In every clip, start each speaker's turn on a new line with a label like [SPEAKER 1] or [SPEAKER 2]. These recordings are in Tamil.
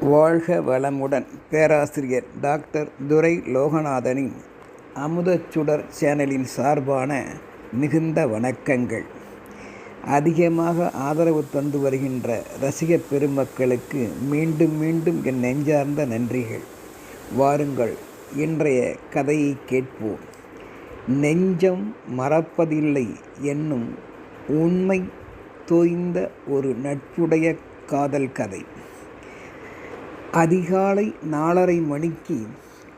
[SPEAKER 1] வாழ்க வளமுடன் பேராசிரியர் டாக்டர் துரை லோகநாதனின் அமுதச்சுடர் சேனலின் சார்பான மிகுந்த வணக்கங்கள். அதிகமாக ஆதரவு தந்து வருகின்ற ரசிக பெருமக்களுக்கு மீண்டும் மீண்டும் என் நெஞ்சார்ந்த நன்றிகள். வாருங்கள் இன்றைய கதையை கேட்போம். நெஞ்சம் மறப்பதில்லை என்னும் உண்மை தோய்ந்த ஒரு நட்புடைய காதல் கதை. அதிகாலை நாலரை மணிக்கு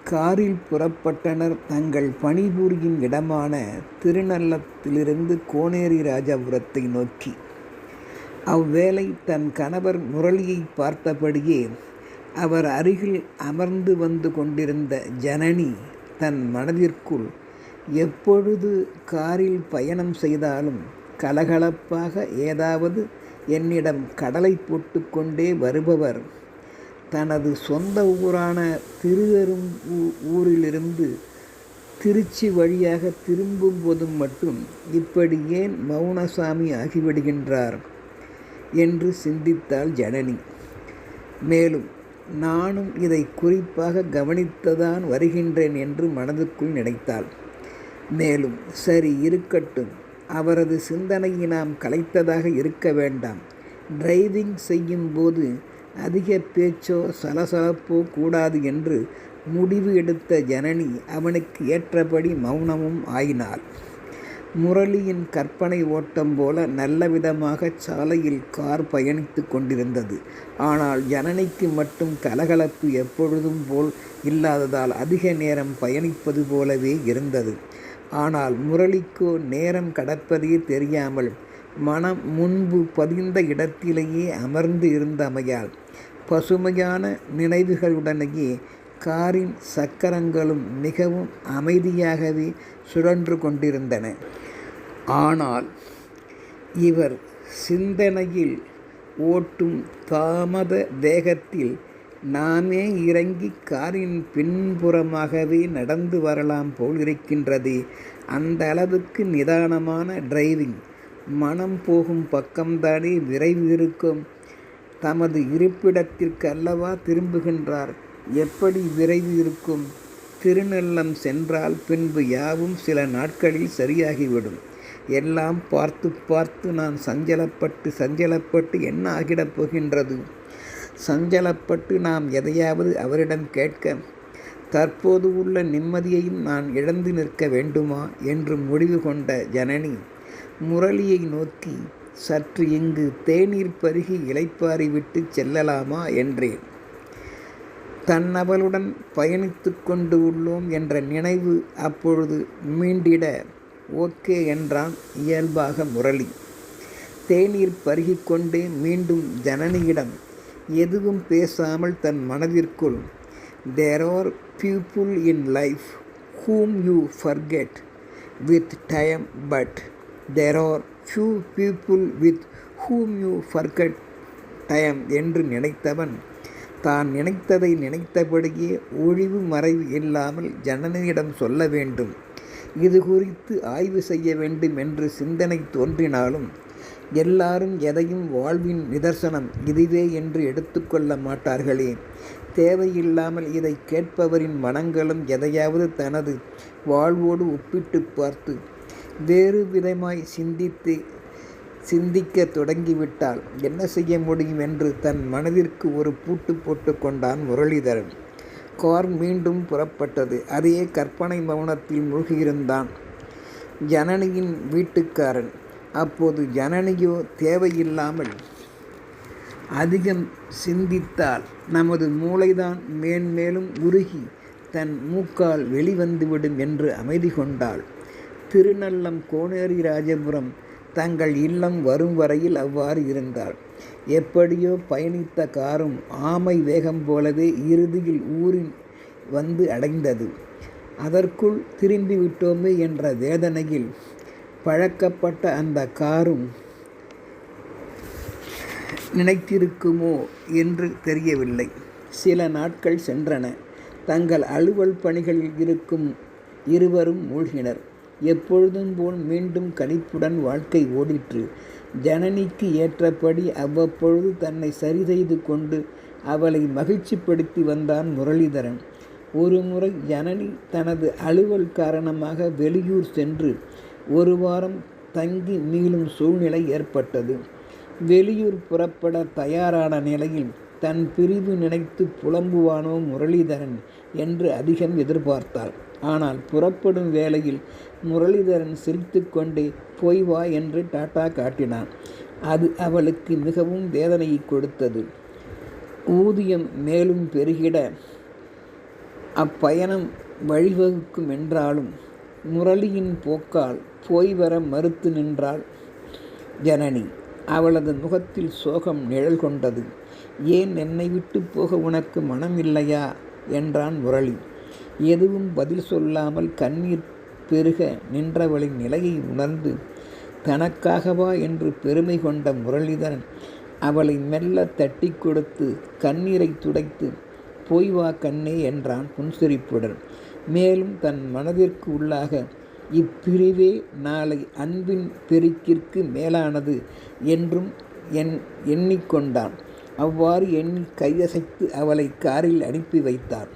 [SPEAKER 1] காரில் புறப்பட்டனர் தங்கள் பணிபுரியும் இடமான திருநள்ளத்திலிருந்து கோனேரி ராஜபுரத்தை நோக்கி. அவ்வேளை தன் கணவர் முரளியை பார்த்தபடியே அவர் அருகில் அமர்ந்து வந்து கொண்டிருந்த ஜனனி தன் மனதிற்குள் எப்பொழுது காரில் பயணம் செய்தாலும் கலகலப்பாக ஏதாவது என்னிடம் கடலை போட்டுக்கொண்டே வருபவர் தனது சொந்த ஊரான திருவெரும் ஊரிலிருந்து திருச்சி வழியாக திரும்பும் போதும் மட்டும் இப்படி ஏன் மௌனசாமி ஆகிவிடுகின்றார் என்று சிந்தித்தாள் ஜனனி. மேலும் நானும் இதை குறிப்பாக கவனித்துதான் வருகின்றேன் என்று மனதுக்குள் நினைத்தாள். மேலும் சரி இருக்கட்டும். அவரது சிந்தனையை நாம் கலைத்ததாக இருக்க வேண்டாம். டிரைவிங் செய்யும்போது அதிக பேச்சோ சலசலப்போ கூடாது என்று முடிவு எடுத்த ஜனனி அவனுக்கு ஏற்றபடி மௌனமும் ஆயினாள். முரளியின் கற்பனை ஓட்டம் போல நல்ல விதமாக சாலையில் கார் பயணித்து கொண்டிருந்தது. ஆனால் ஜனனிக்கு மட்டும் கலகலப்பு எப்பொழுதும் போல் இல்லாததால் அதிக நேரம் பயணிப்பது போலவே இருந்தது. ஆனால் முரளிக்கோ நேரம் கடப்பதே தெரியாமல் மனம் முன்பு பதிந்த இடத்திலேயே அமர்ந்து இருந்தமையால் பசுமையான நினைவுகளுடனேயே காரின் சக்கரங்களும் மிகவும் அமைதியாகவே சுழன்று கொண்டிருந்தன. ஆனால் இவர் சிந்தனையில் ஓட்டும் தாமத வேகத்தில் நாமே இறங்கி காரின் பின்புறமாகவே நடந்து வரலாம் போல் இருக்கின்றது. அந்த அளவுக்கு நிதானமான டிரைவிங் மனம் போகும் பக்கம்தானே விரைவு இருக்கும். தமது இருப்பிடத்திற்கு அல்லவா திரும்புகின்றார்? எப்படி விரைவு இருக்கும்? திருநெல்லம் சென்றால் பின்பு யாவும் சில நாட்களில் சரியாகிவிடும். எல்லாம் பார்த்து பார்த்து நான் சஞ்சலப்பட்டு சஞ்சலப்பட்டு என்ன ஆகிடப் போகின்றது? சஞ்சலப்பட்டு நாம் எதையாவது அவரிடம் கேட்க தற்போது உள்ள நிம்மதியையும் நான் இழந்து நிற்க வேண்டுமா? என்று முடிவு கொண்ட ஜனனி முரளியை நோக்கி சற்று இங்கு தேநீர் பருகி இலைப்பாரி விட்டு செல்லலாமா என்றேன். தன்னவளுடன் பயணித்து கொண்டு உள்ளோம் என்ற நினைவு அப்பொழுது மீண்டிட ஓகே என்றான் இயல்பாக முரளி. தேநீர் பருகிக்கொண்டே மீண்டும் ஜனனியிடம் எதுவும் பேசாமல் தன் மனதிற்குள் there are people in life whom you forget with time but there are few people with whom you forget time என்று நினைத்தவன். தான் நினைத்ததை நினைத்தபடியே ஒழிவு மறைவு இல்லாமல் ஜனனியிடம் சொல்ல வேண்டும். இது குறித்து ஆய்வு செய்ய வேண்டும் என்று சிந்தனை தோன்றினாலும் எல்லாரும் எதையும் வாழ்வின் நிதர்சனம் இதுவே என்று எடுத்துக்கொள்ள மாட்டார்களே. தேவையில்லாமல் இதை கேட்பவரின் மனங்களும் எதையாவது தனது வாழ்வோடு ஒப்பிட்டு பார்த்து வேறு விதமாய் சிந்தித்து சிந்திக்க தொடங்கிவிட்டால் என்ன செய்ய முடியும் என்று தன் மனதிற்கு ஒரு பூட்டு போட்டு கொண்டான் முரளிதரன். கார் மீண்டும் புறப்பட்டது. அதே கற்பனை மௌனத்தில் மூழ்கியிருந்தான். ஜனனியின் வீட்டுக்காரன். அப்போது ஜனனியோ தேவையில்லாமல் அதிகம் சிந்தித்தால் நமது மூளைதான் மேன்மேலும் உருகி தன் மூக்கால் வெளிவந்துவிடும் என்று அமைதி கொண்டாள். திருநள்ளம் கோனேரி ராஜபுரம் தங்கள் இல்லம் வரும் வரையில் அவ்வாறு இருந்தாள். எப்படியோ பயணித்த காரும் ஆமை வேகம் போலவே இறுதியில் ஊரின் வந்து அடைந்தது. அதற்குள் திரும்பி விட்டோமே என்ற வேதனையில் பழக்கப்பட்ட அந்த காரும் நினைத்திருக்குமோ என்று தெரியவில்லை. சில நாட்கள் சென்றன. தங்கள் அலுவல் பணிகளில் இருக்கும் இருவரும் மூழ்கினர். எப்பொழுதும் போல் மீண்டும் கணிப்புடன் வாழ்க்கை ஓடிற்று. ஜனனிக்கு ஏற்றபடி அவ்வப்பொழுது தன்னை சரி செய்து கொண்டு அவளை மகிழ்ச்சிப்படுத்தி வந்தான் முரளிதரன். ஒரு முறை ஜனனி தனது அலுவல் காரணமாக வெளியூர் சென்று ஒரு வாரம் தங்கி மீளும் சூழ்நிலை ஏற்பட்டது. வெளியூர் புறப்பட தயாரான நிலையில் தன் பிரிவு நினைத்து புலம்புவானோ முரளிதரன் என்று அதிகம் எதிர்பார்த்தாள். ஆனால் புறப்படும் வேளையில் முரளிதரன் சிரித்துக்கொண்டு போய் வா என்று டாட்டா காட்டினான். அது அவளுக்கு மிகவும் வேதனையை கொடுத்தது. ஊதியம் மேலும் பெருகிட அப்பயணம் வழிவகுக்கும் என்றாலும் முரளியின் போக்கால் போய் வர மறுத்து நின்றாள் ஜனனி. அவளது முகத்தில் சோகம் நிழல் கொண்டது. ஏன் என்னை விட்டு போக உனக்கு மனம் இல்லையா என்றான் முரளி. எதுவும் பதில் சொல்லாமல் கண்ணீர் பெருக நின்றவளின் நிலையை உணர்ந்து தனக்காகவா என்று பெருமை கொண்ட முரளிதரன் அவளை மெல்ல தட்டி கொடுத்து கண்ணீரை துடைத்து போய் வா கண்ணே என்றான் புன்சிரிப்புடன். மேலும் தன் மனதிற்கு உள்ளாக இப்பிரிவே நாளை அன்பின் பெருக்கிற்கு மேலானது என்றும் என் எண்ணிக்கொண்டான் அவ்வாறு எண்ணி கையசைத்து அவளை காரில் அனுப்பி வைத்தார்.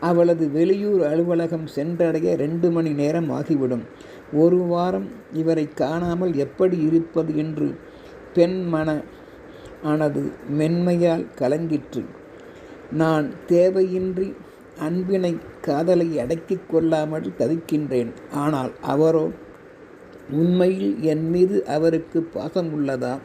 [SPEAKER 1] அவளது வெளியூர் அலுவலகம் சென்றடைய ரெண்டு மணி நேரம் ஆகிவிடும். ஒரு வாரம் இவரை காணாமல் எப்படி இருப்பது என்று பெண் மன ஆனது மென்மையால் கலங்கிற்று. நான் தேவையின்றி அன்பினை காதலை அடக்கிக் கொள்ளாமல் தவிக்கின்றேன். ஆனால் அவரோ உண்மையில் என் மீது அவருக்கு பாசம் உள்ளதா?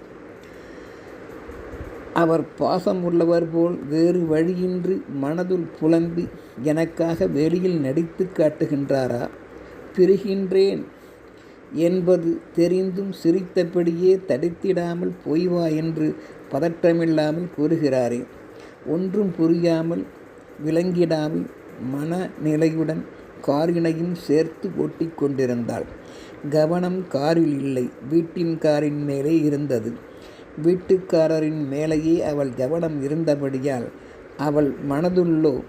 [SPEAKER 1] அவர் பாசம் உள்ளவர் போல் வேறு வழியின்றி மனதுள் புலம்பி எனக்காக வெளியில் நடித்து காட்டுகின்றாரா? பிரிகின்றேன். என்பது தெரிந்தும் சிரித்தபடியே தடுத்திடாமல் பொய்வா என்று பதற்றமில்லாமல் கூறுகிறாரே. ஒன்றும் புரியாமல் விளங்கிடாமல் மனநிலையுடன் காரினையும் சேர்த்து ஓட்டிக்கொண்டிருந்தாள். கவனம் காரில் இல்லை. வீட்டின் காரின் மேலே இருந்தது. வீட்டுக்காரரின் மேலேயே அவள் கவனம் இருந்தபடியால் அவள் மனதுள்ளோ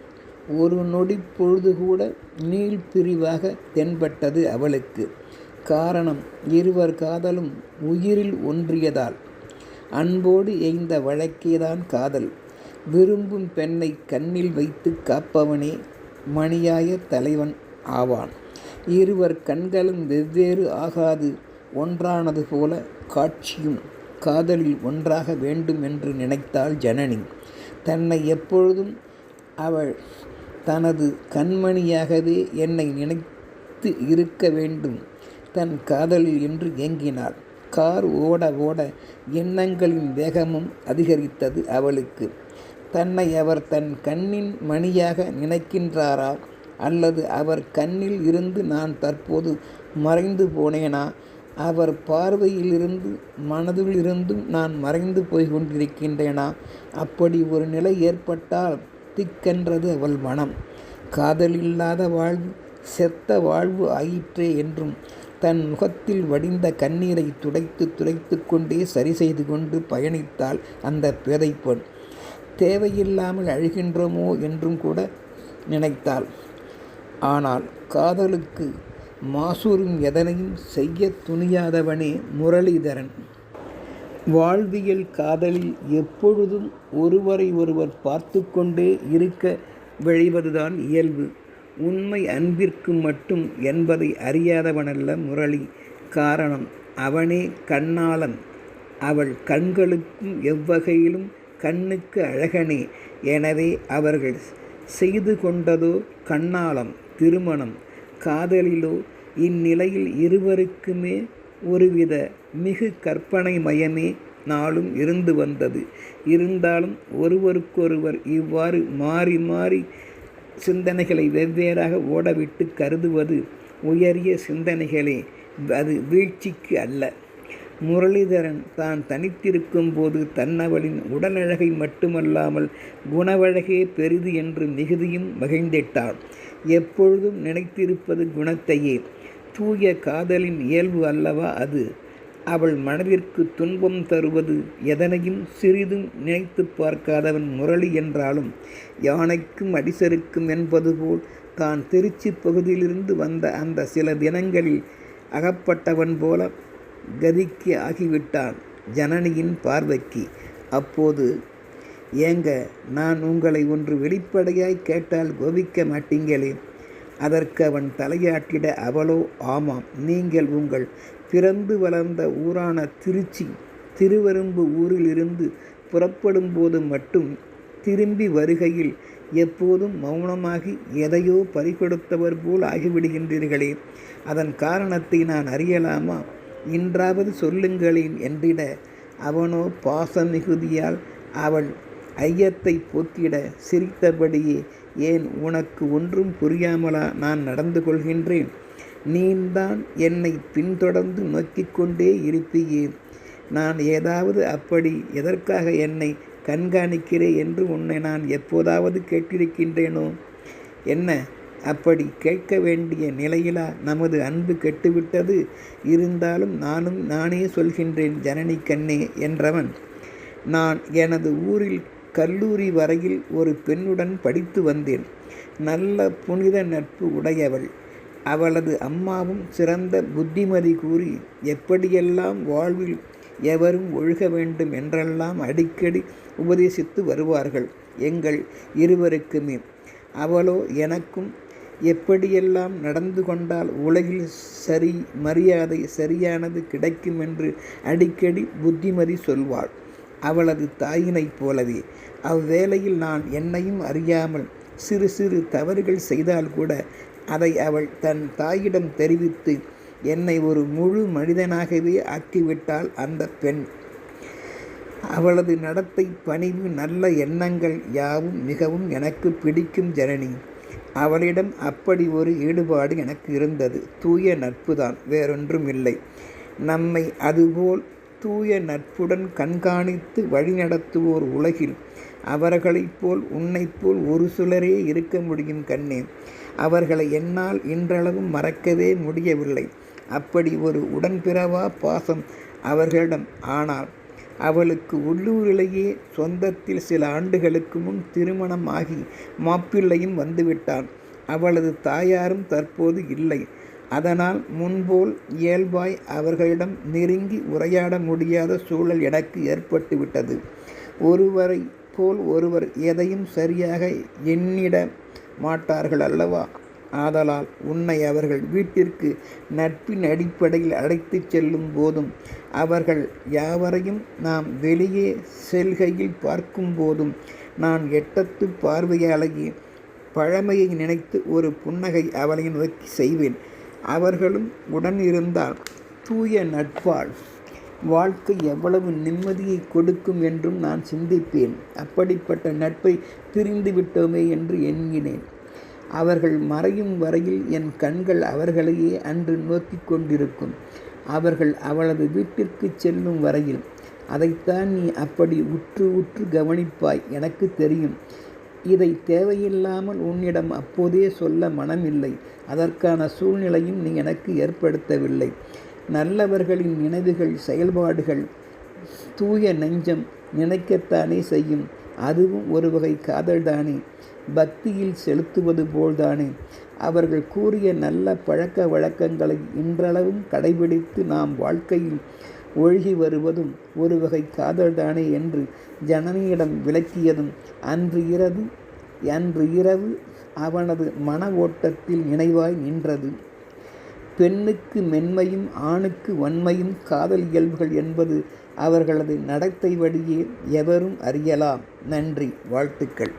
[SPEAKER 1] ஒரு நொடி பொழுது கூட நீள் பிரிவாக தென்பட்டது அவளுக்கு. காரணம் இருவர் காதலும் உயிரில் ஒன்றியதால். அன்போடு எய்ந்த வழக்கேதான் காதல். விரும்பும் பெண்ணை கண்ணில் வைத்து காப்பவனே மணியாய தலைவன் ஆவான். இருவர் கண்களும் வெவ்வேறு ஆகாது ஒன்றானது போல காட்சியும் காதலில் ஒன்றாக வேண்டும் என்று நினைத்தாள் ஜனனி. தன்னை எப்பொழுதும் அவள் தனது கண்மணியாகவே என்னை நினைத்து இருக்க வேண்டும். தன் காதலில் என்று ஏங்கினாள். கார் ஓட ஓட எண்ணங்களின் வேகமும் அதிகரித்தது அவளுக்கு. தன்னை அவர் தன் கண்ணின் மணியாக நினைக்கின்றாரா? அல்லது அவர் கண்ணில் இருந்து நான் தற்போது மறைந்து போனேனா? அவர் பார்வையிலிருந்து மனதிலிருந்தும் நான் மறைந்து போய் கொண்டிருக்கின்றேனா? அப்படி ஒரு நிலை ஏற்பட்டால் திக்கென்றது அவள் மனம். காதலில்லாத வாழ்வு செத்த வாழ்வு ஆயிற்றே என்றும் தன் முகத்தில் வடிந்த கண்ணீரை துடைத்து துடைத்து கொண்டே சரி செய்து கொண்டு பயணித்தாள் அந்த பேதை பெண். தேவையில்லாமல் அழுகின்றோமோ என்றும் கூட நினைத்தாள். ஆனால் காதலுக்கு மாசூரும் எதனையும் செய்ய துணியாதவனே முரளிதரன். வாழ்வியல் காதலில் எப்பொழுதும் ஒருவரை ஒருவர் பார்த்து கொண்டே இருக்க விழைவதுதான் இயல்பு. உண்மை அன்பிற்கு மட்டும் என்பதை அறியாதவனல்ல முரளி. காரணம் அவனே கண்ணாளன். அவள் கண்களுக்கும் எவ்வகையிலும் கண்ணுக்கு அழகனே. எனவே அவர்கள் செய்து கொண்டதோ கண்ணாளம் திருமணம். காதலிலோ இந்நிலையில் இருவருக்குமே ஒருவித மிகு கற்பனை மயமே நாளும் இருந்து வந்தது. இருந்தாலும் ஒருவருக்கொருவர் இவ்வாறு மாறி மாறி சிந்தனைகளை வெவ்வேறாக ஓடவிட்டு கருதுவது உயரிய சிந்தனைகளே. அது வீழ்ச்சிக்கு அல்ல. முரளிதரன் தான் தனித்திருக்கும் போது தன்னவளின் உடலழகை மட்டுமல்லாமல் குணவழகே பெரிது என்று மிகுதியும் மகிழ்ந்திட்டார் எப்பொழுதும் நினைத்திருப்பது குணத்தையே. தூய காதலின் இயல்பு அல்லவா அது? அவள் மனதிற்கு துன்பம் தருவது எதனையும் சிறிதும் நினைத்து பார்க்காதவன் முரளி என்றாலும் யானைக்கும் அடிசருக்கும் என்பது போல் தான் திருச்சி பகுதியிலிருந்து வந்த அந்த சில தினங்களில் அகப்பட்டவன் போல கதிக்கு ஆகிவிட்டான் ஜனனியின் பார்வைக்கு. அப்போது ஏங்க நான் உங்களை ஒன்று வெளிப்படையாய் கேட்டால் கோபிக்க மாட்டீங்களே? அதற்கு அவன் தலையாட்டிட அவளோ ஆமாம் நீங்கள் உங்கள் பிறந்து வளர்ந்த ஊரான திருச்சி திருவரும்பு ஊரிலிருந்து புறப்படும் போது மட்டும் திரும்பி வருகையில் எப்போதும் மௌனமாகி எதையோ பறிகொடுத்தவர் போல் ஆகிவிடுகின்றீர்களே. அதன் காரணத்தை நான் அறியலாமா? இன்றாவது சொல்லுங்களேன் என்றிட அவனோ பாச மிகுதியால் அவள் ஐயத்தை போத்திட சிரித்தபடியே ஏன் உனக்கு ஒன்றும் புரியாமலா நான் நடந்து கொள்கின்றேன்? நீந்தான் என்னை பின்தொடர்ந்து நோக்கிக் கொண்டே இருப்பியே. நான் ஏதாவது அப்படி எதற்காக என்னை கண்காணிக்கிறேன் என்று உன்னை நான் எப்போதாவது கேட்டிருக்கின்றேனோ? என்ன அப்படி கேட்க வேண்டிய நிலையிலா நமது அன்பு கெட்டுவிட்டது? இருந்தாலும் நானும் நானே சொல்கின்றேன் ஜனனி கண்ணே என்றவன். நான் எனது ஊரில் கல்லூரி வரையில் ஒரு பெண்ணுடன் படித்து வந்தேன். நல்ல புனித நட்பு உடையவள். அவளது அம்மாவும் சிறந்த புத்திமதி கூறி எப்படியெல்லாம் வாழ்வில் எவரும் ஒழுக வேண்டும் என்றெல்லாம் அடிக்கடி உபதேசித்து வருவார்கள் எங்கள் இருவருக்குமே. அவளோ எனக்கும் எப்படியெல்லாம் நடந்து கொண்டால் உலகில் சரி மரியாதை சரியானது கிடைக்கும் என்று அடிக்கடி புத்திமதி சொல்வாள். அவளது தாயினைப் போலவே. அவ்வேளையில் நான் என்னையும் அறியாமல் சிறு சிறு தவறுகள் செய்தால் கூட அதை அவள் தன் தாயிடம் தெரிவித்து என்னை ஒரு முழு மனிதனாகவே ஆக்கிவிட்டாள் அந்த பெண். அவளது நடத்தை பணிவு நல்ல எண்ணங்கள் யாவும் மிகவும் எனக்கு பிடிக்கும் ஜனனி. அவளிடம் அப்படி ஒரு ஈடுபாடு எனக்கு இருந்தது. தூய நட்புதான் வேறொன்றும் இல்லை. நம்மை அதுபோல் தூய நட்புடன் கண்காணித்து வழிநடத்துவோர் உலகில் அவர்களைப் போல் உன்னைப் போல் ஒரு சிலரே இருக்க முடியும் கண்ணே. அவர்களை என்னால் இன்றளவும் மறக்கவே முடியவில்லை. அப்படி ஒரு உடன்பிறவா பாசம் அவர்களிடம் ஆனால் அவளுக்கு உள்ளூரிலேயே சொந்தத்தில் சில ஆண்டுகளுக்கு முன் திருமணமாகி மாப்பிள்ளையும் வந்துவிட்டான். அவளது தாயாரும் தற்போது இல்லை. அதனால் முன்போல் இயல்பாய் அவர்களிடம் நெருங்கி உரையாட முடியாத சூழல் எனக்கு ஏற்பட்டுவிட்டது. ஒருவரை போல் ஒருவர் எதையும் சரியாக எண்ணிட மாட்டார்கள் அல்லவா? ஆதலால் உன்னை அவர்கள் வீட்டிற்கு நட்பின் அடிப்படையில் அழைத்து செல்லும் போதும் அவர்கள் யாவரையும் நாம் வெளியே செல்கையில் பார்க்கும் போதும் நான் எட்டத்து பார்வையாளகி பழமையை நினைத்து ஒரு புன்னகை அவளை நோக்கி செய்வேன். அவர்களும் உடன் இருந்தால் தூய நட்பால் வாழ்க்கை எவ்வளவு நிம்மதியை கொடுக்கும் என்றும் நான் சிந்திப்பேன். அப்படிப்பட்ட நட்பை பிரிந்து விட்டோமே என்று எண்ணினேன். அவர்கள் மறையும் வரையில் என் கண்கள் அவர்களையே அன்று நோக்கி கொண்டிருக்கும். அவர்கள் அவளது வீட்டிற்கு செல்லும் வரையில். அதைத்தான் நீ அப்படி உற்று உற்று கவனிப்பாய் எனக்கு தெரியும். இதை தேவையில்லாமல் உன்னிடம் அப்போதே சொல்ல மனமில்லை. அதற்கான சூழ்நிலையும் நீ எனக்கு ஏற்படுத்தவில்லை. நல்லவர்களின் நினைவுகள் செயல்பாடுகள் தூய நெஞ்சம் நினைக்கத்தானே செய்யும். அதுவும் ஒரு வகை காதல்தானே. பக்தியில் செலுத்துவது போல்தானே. அவர்கள் கூறிய நல்ல பழக்க வழக்கங்களை இன்றளவும் கடைபிடித்து நாம் வாழ்க்கையில் ஒழுகி வருவதும் ஒரு வகை காதல்தானே என்று ஜனனியிடம் விளக்கியதும் அன்று இரவு அன்று இரவு அவனது மன ஓட்டத்தில் நினைவாய் நின்றது. பெண்ணுக்கு மென்மையும் ஆணுக்கு வன்மையும் காதல் இயல்புகள் என்பது அவர்களது நடத்தை வழியே எவரும் அறியலாம். நன்றி வாழ்த்துக்கள்.